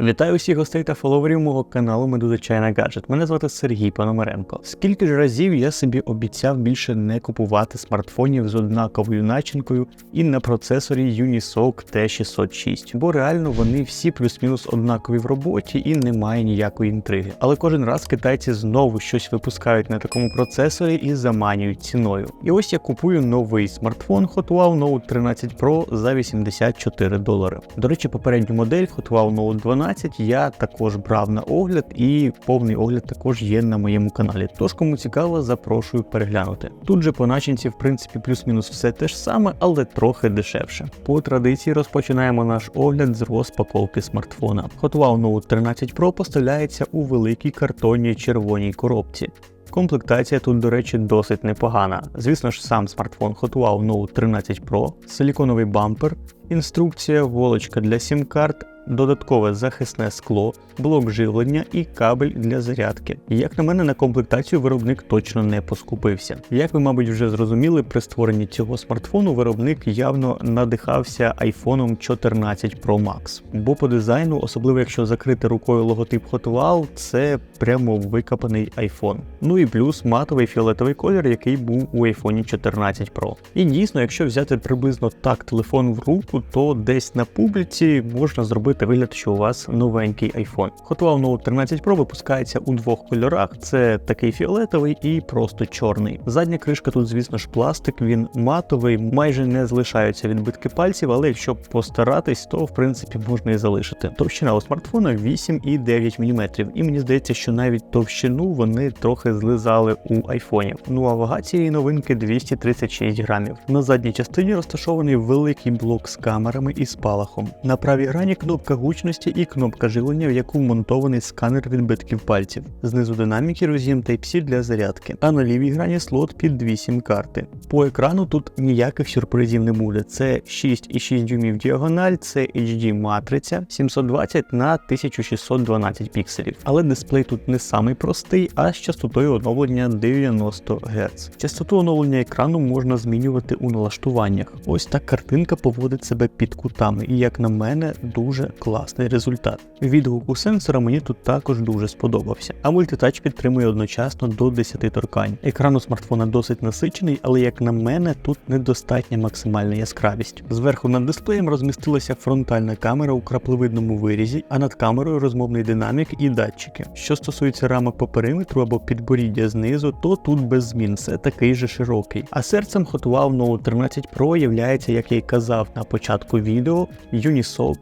Вітаю всіх гостей та фоловерів мого каналу Медуза Чайна Гаджет. Мене звати Сергій Пономаренко. Скільки ж разів я собі обіцяв більше не купувати смартфонів з однаковою начинкою і на процесорі Unisoc T606, бо реально вони всі плюс-мінус однакові в роботі і немає ніякої інтриги. Але кожен раз китайці знову щось випускають на такому процесорі і заманюють ціною. І ось я купую новий смартфон Hotwire Note 13 Pro за 84 долари. До речі, попередню модель Hotwire Note 12 я також брав на огляд, і повний огляд також є на моєму каналі. Тож, кому цікаво, запрошую переглянути. Тут же по начинці, в принципі, плюс-мінус все те ж саме, але трохи дешевше. По традиції розпочинаємо наш огляд з розпаковки смартфона. Hotwire Note 13 Pro поставляється у великій картонній червоній коробці. Комплектація тут, до речі, досить непогана. Звісно ж, сам смартфон Hotwire Note 13 Pro, силіконовий бампер, інструкція, волочка для сім-карт, додаткове захисне скло, блок живлення і кабель для зарядки. Як на мене, на комплектацію виробник точно не поскупився. Як ви, мабуть, вже зрозуміли, при створенні цього смартфону виробник явно надихався iPhone 14 Pro Max. Бо по дизайну, особливо якщо закрити рукою логотип Hotwire, це прямо викопаний iPhone. Ну і плюс матовий фіолетовий колір, який був у iPhone 14 Pro. І дійсно, якщо взяти приблизно так телефон в руку, то десь на публіці можна зробити вигляд, що у вас новенький iPhone. Hotwire Note 13 Pro випускається у двох кольорах: це такий фіолетовий і просто чорний. Задня кришка тут, звісно ж, пластик, він матовий, майже не залишаються відбитки пальців, але якщо постаратись, то в принципі можна і залишити. Товщина у смартфона 8,9 мм, і мені здається, що навіть товщину вони трохи злизали у айфоні. Ну а вага цієї новинки 236 грамів. На задній частині розташований великий блок з камерами і спалахом. На правій грані кнопка гучності і кнопка живлення, в яку вмонтований сканер відбитків пальців. Знизу динаміки роз'єм Type-C для зарядки, а на лівій грані слот під 2 сім-карти. По екрану тут ніяких сюрпризів не буде. Це 6,6 дюймів діагональ, це HD матриця 720 на 1612 пікселів. Але дисплей тут не самий простий, а з частотою оновлення 90 Гц. Частоту оновлення екрану можна змінювати у налаштуваннях. Ось так картинка поводить себе під кутами, і як на мене, дуже класний результат. Відгук у сенсора мені тут також дуже сподобався. А мультитач підтримує одночасно до 10 торкань. Екран у смартфона досить насичений, але як на мене, тут недостатня максимальна яскравість. Зверху над дисплеєм розмістилася фронтальна камера у крапливидному вирізі, а над камерою розмовний динамік і датчики. Що стосується рамок по периметру або підборіддя знизу, то тут без змін все такий же широкий. А серцем Hotwire Note 13 Pro являється, як я й казав на початку відео, Unisoc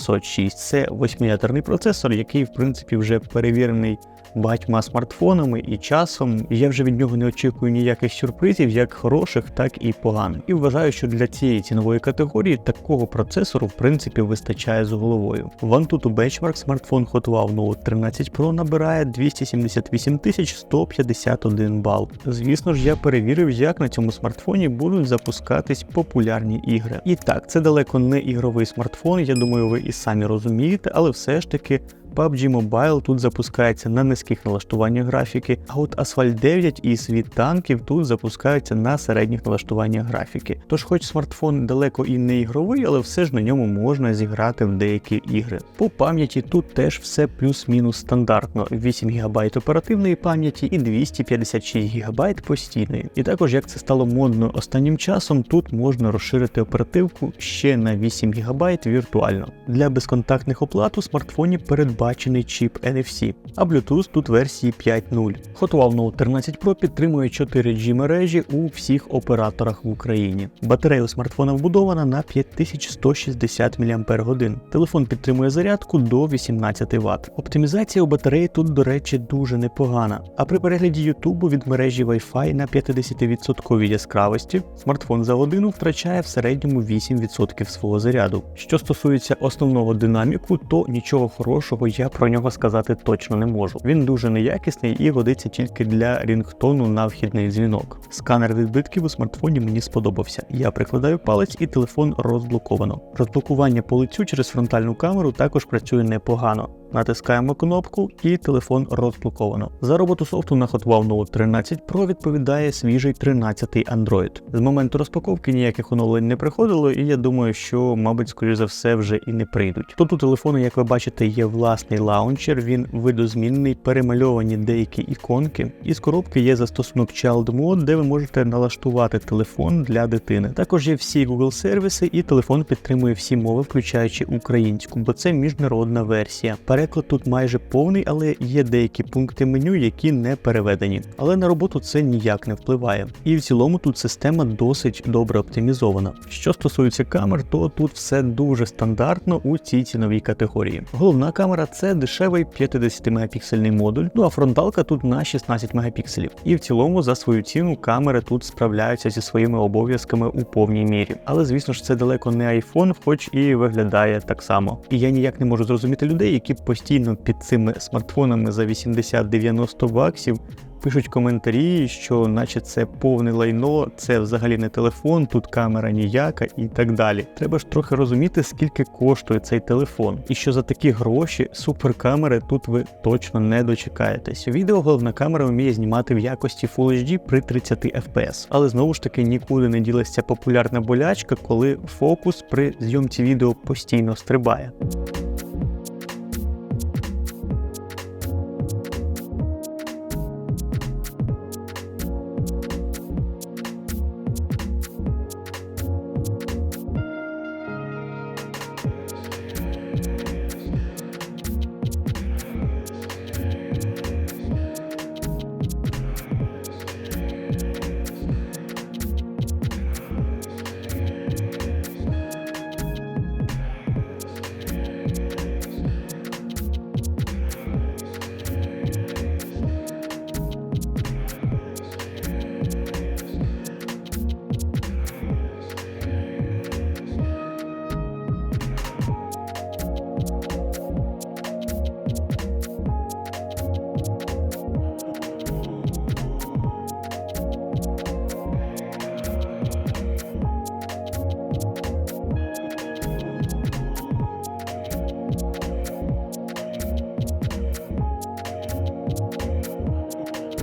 T606. Це восьмиядерний процесор, який в принципі вже перевірений багатьма смартфонами і часом. Я вже від нього не очікую ніяких сюрпризів, як хороших, так і поганих. І вважаю, що для цієї цінової категорії такого процесору в принципі вистачає з головою. В Antutu Benchmark смартфон Hotwire Note 13 Pro набирає 278 151 бал. Звісно ж, я перевірив, як на цьому смартфоні будуть запускатись популярні ігри. І так, це далеко не ігровий смартфон, я думаю, ви і самі розумієте, але все ж таки. PUBG Mobile тут запускається на низьких налаштуваннях графіки, а от Asphalt 9 і світ танків тут запускаються на середніх налаштуваннях графіки. Тож, хоч смартфон далеко і не ігровий, але все ж на ньому можна зіграти в деякі ігри. По пам'яті тут теж все плюс-мінус стандартно: 8 ГБ оперативної пам'яті і 256 ГБ постійної. І також, як це стало модно останнім часом, тут можна розширити оперативку ще на 8 ГБ віртуально. Для безконтактних оплат у смартфоні перед передбачений чіп NFC, а Bluetooth тут версії 5.0. Hotwire Note 13 Pro підтримує 4G мережі у всіх операторах в Україні. Батарея у смартфона вбудована на 5160 мАч. Телефон підтримує зарядку до 18 Вт. Оптимізація у батареї тут, до речі, дуже непогана. А при перегляді YouTube від мережі Wi-Fi на 50% яскравості смартфон за годину втрачає в середньому 8% свого заряду. Що стосується основного динаміку, то нічого хорошого я про нього сказати точно не можу. Він дуже неякісний і годиться тільки для рінгтону на вхідний дзвінок. Сканер відбитків у смартфоні мені сподобався. Я прикладаю палець і телефон розблоковано. Розблокування по лицю через фронтальну камеру також працює непогано. Натискаємо кнопку і телефон розблоковано. За роботу софту на Hotwall Note 13 Pro відповідає свіжий 13-й Android. З моменту розпаковки ніяких оновлень не приходило, і я думаю, що, мабуть, скоріш за все, вже і не прийдуть. Тут у телефону, як ви бачите, є власний лаунчер, він видозмінний, перемальовані деякі іконки. І з коробки є застосунок Child Mode, де ви можете налаштувати телефон для дитини. Також є всі Google сервіси, і телефон підтримує всі мови, включаючи українську, бо це міжнародна версія. Переклад тут майже повний, але є деякі пункти меню, які не переведені. Але на роботу це ніяк не впливає. І в цілому тут система досить добре оптимізована. Що стосується камер, то тут все дуже стандартно у цій ціновій категорії. Головна камера це дешевий 50-мегапіксельний модуль, ну а фронталка тут на 16 мегапікселів. І в цілому за свою ціну камери тут справляються зі своїми обов'язками у повній мірі. Але звісно ж це далеко не iPhone, хоч і виглядає так само. І я ніяк не можу зрозуміти людей, які постійно під цими смартфонами за 80-90 баксів пишуть коментарі, що наче це повне лайно, це взагалі не телефон, тут камера ніяка і так далі. Треба ж трохи розуміти, скільки коштує цей телефон, і що за такі гроші суперкамери тут ви точно не дочекаєтесь. Відео головна камера вміє знімати в якості Full HD при 30 FPS, але знову ж таки нікуди не ділася популярна болячка, коли фокус при зйомці відео постійно стрибає.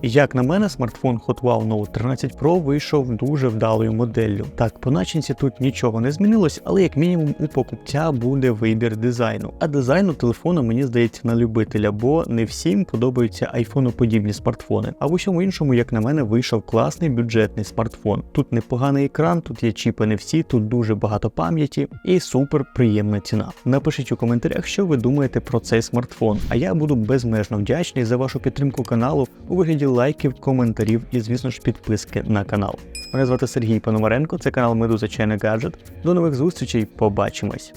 Як на мене, смартфон Hotwall Note 13 Pro вийшов дуже вдалою моделлю. Так, по начинці тут нічого не змінилось, але як мінімум у покупця буде вибір дизайну. А дизайну телефону мені здається на любителя, бо не всім подобаються айфоноподібні смартфони. А в усьому іншому, як на мене, вийшов класний бюджетний смартфон. Тут непоганий екран, тут є чіпи не всі, тут дуже багато пам'яті і супер приємна ціна. Напишіть у коментарях, що ви думаєте про цей смартфон. А я буду безмежно вдячний за вашу підтримку каналу у вигляді лайків, коментарів і, звісно ж, підписки на канал. Мене звати Сергій Пономаренко, це канал Медуза Чайний Гаджет. До нових зустрічей, побачимось!